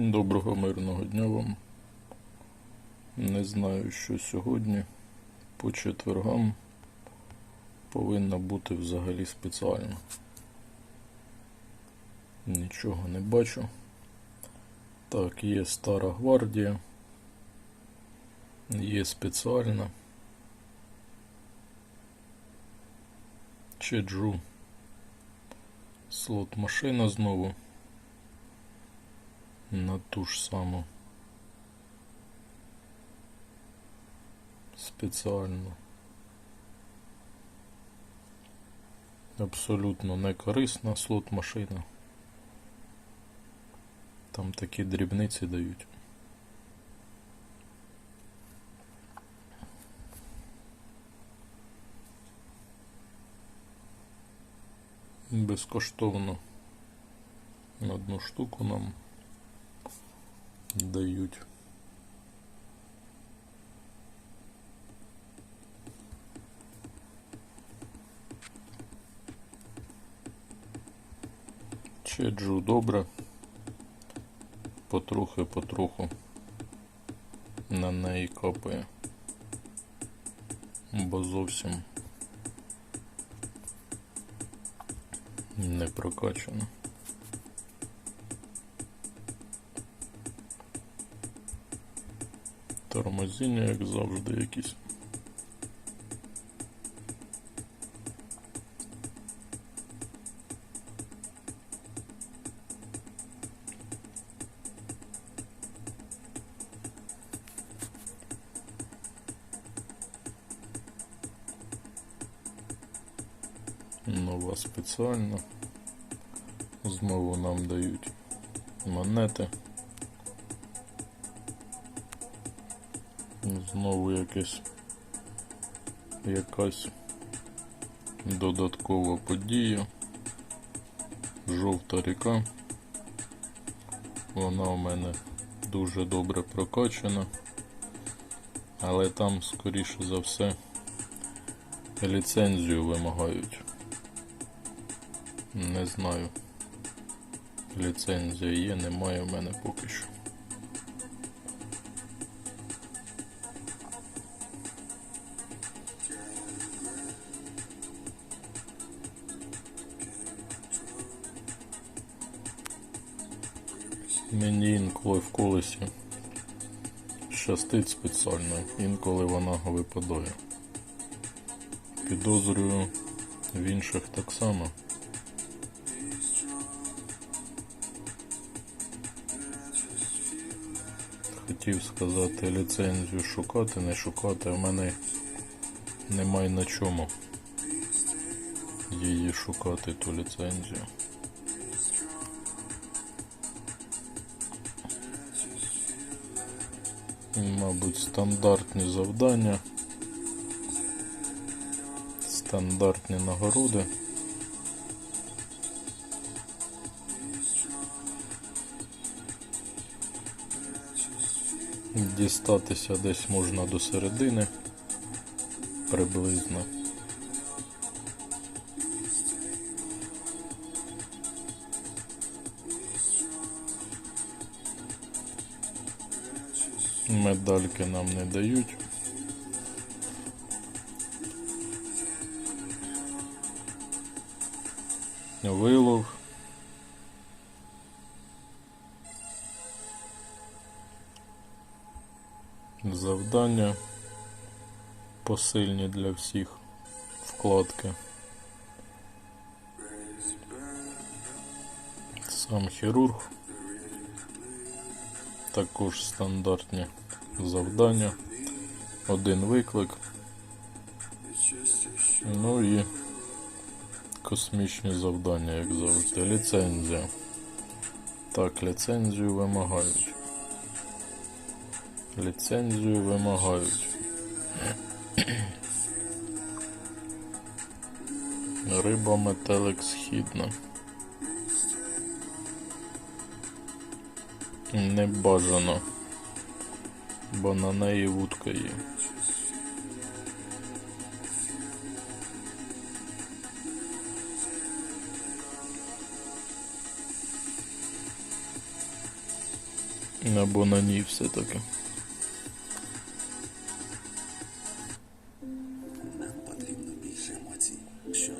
Доброго мирного дня вам. Не знаю, що сьогодні по четвергам повинно бути взагалі спеціально. Нічого не бачу. Так, є стара гвардія. Є спеціальна. Чеджу. Слот машина знову на ту ж саму спеціально. Абсолютно не корисна слот машина. Там такі дрібниці дають. Безкоштовно одну штуку нам дають. Чеджу добре. Потрохи-потроху на неї капає. Бо зовсім не прокачано. Тормозіння, як завжди, якісь. Нова спеціальна. Знову нам дають монети. Знову якесь якась додаткова подія. Жовта ріка. Вона у мене дуже добре прокачана. Але там, скоріше за все, ліцензію вимагають. Не знаю. Ліцензія є, немає в мене поки що. Мені інколи в колесі щастить спеціально, інколи вона випадає. Підозрюю в інших так само. Хотів сказати ліцензію шукати, не шукати, в мене немає на чому її шукати, ту ліцензію. Мабуть, стандартні завдання, стандартні нагороди. Дістатися десь можна до середини приблизно. Медальки нам не дають. Вилов. Завдання посильні для всіх вкладки. Сам хірург. Також стандартні завдання. Один виклик. Ну і космічні завдання, як завжди. Ліцензія. Так, ліцензію вимагають. Ліцензію вимагають. Риба метелик східна. Не бажано, бо на неї вудка є. Або на ній все-таки. Нам потрібно більше емоцій. Що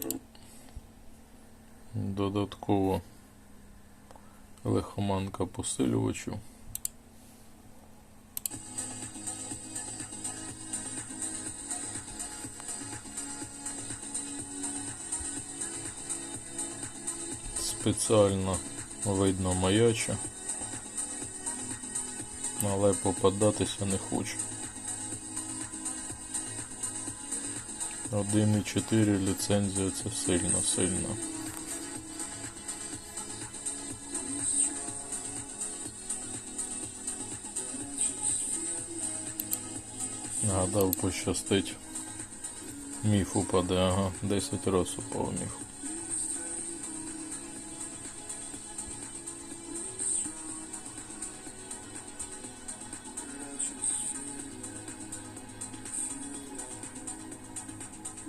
Додатково лихоманка посилювачів. Спеціально видно маяче, але попадатися не хочу. 1.4 ліцензія це сильно, сильно. Гадав, пощастить. Міф упаде, ага, 10 раз упав міф.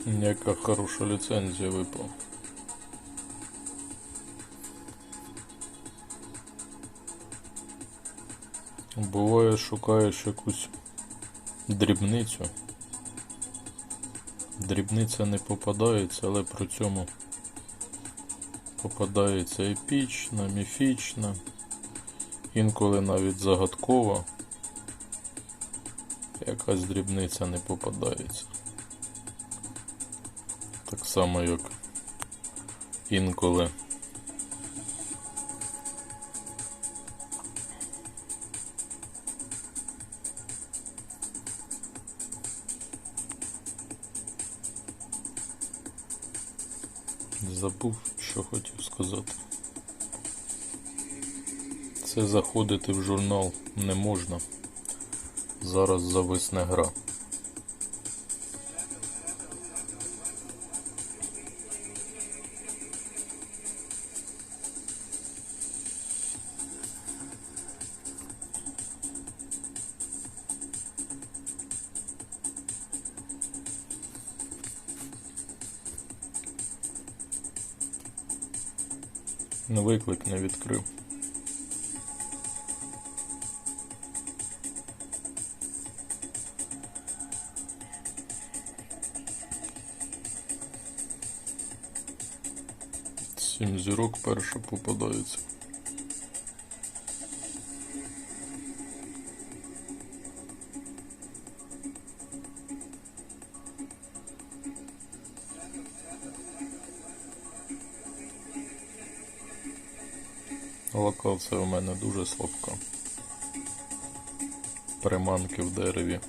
Яка хороша ліцензія випала. Буває, шукаєш якусь дрібницю. Дрібниця не попадається, але при цьому попадається епічна, міфічна, інколи навіть загадкова. Якась дрібниця не попадається. Само, як інколи Забув, що хотів сказати. Це заходити в журнал не можна. Зараз зависне гра. Ну, Виклик не відкрив. Сім зірок перша попадається. Локація у мене дуже слабка. Приманки в дереві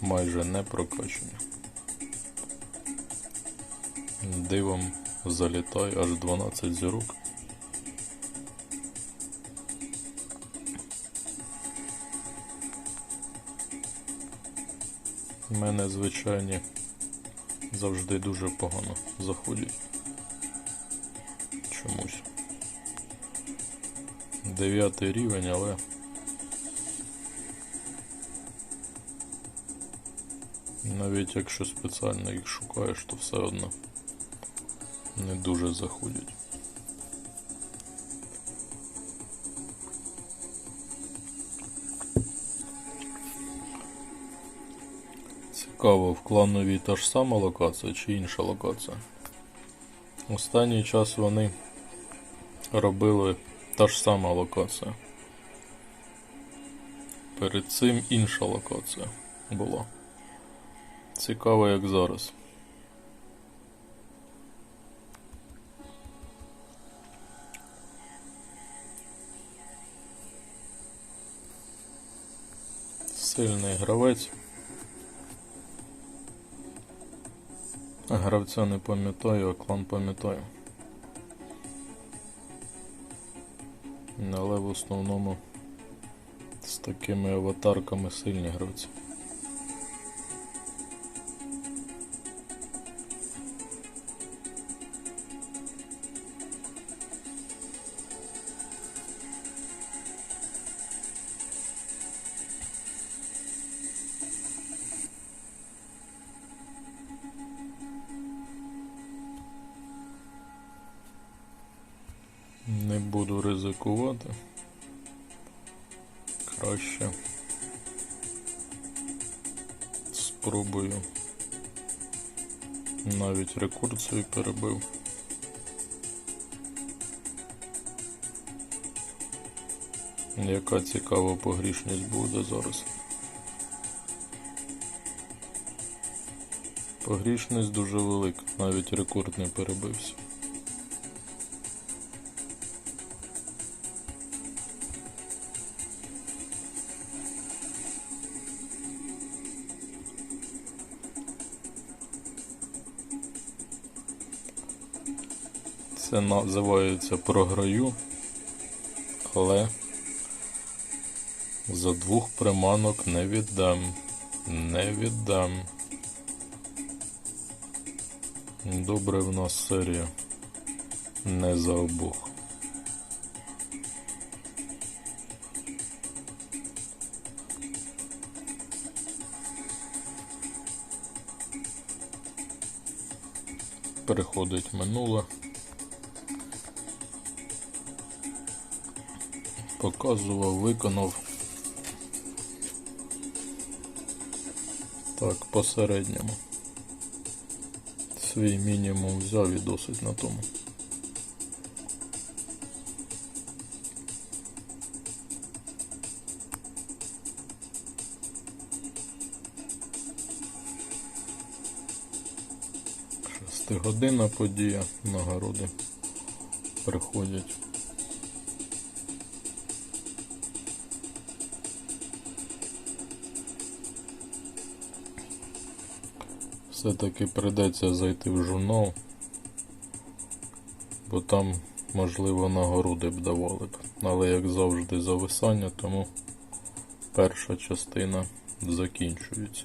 майже не прокачені. Дивом залітає аж 12 зірок. У мене звичайні завжди дуже погано заходять. 9 рівень, але... Навіть якщо спеціально їх шукаєш, то все одно не дуже заходять. Цікаво, в клановій та ж сама локація чи інша локація. Останній час вони робили та ж сама локація. Перед цим інша локація була. Цікаво, як зараз. Сильний гравець. Гравця не пам'ятаю, а клан пам'ятаю. Але в основному з такими аватарками сильні гравці. Буду ризикувати. краще. Спробую. Навіть рекорд свій перебив. Яка цікава погрішність буде зараз. Погрішність дуже велика, навіть рекорд не перебився. Це називається програю, але за двох приманок не віддам. Не віддам. Добре в нас серія. Не за обох. Переходить минуле. Показував, виконав. Так, посередньому. Свій мінімум взяв і досить на тому. Шестигодинна подія, нагороди приходять. Все-таки прийдеться зайти в журнал, бо там, можливо, нагороди б давали б. Але як завжди зависання, тому перша частина закінчується.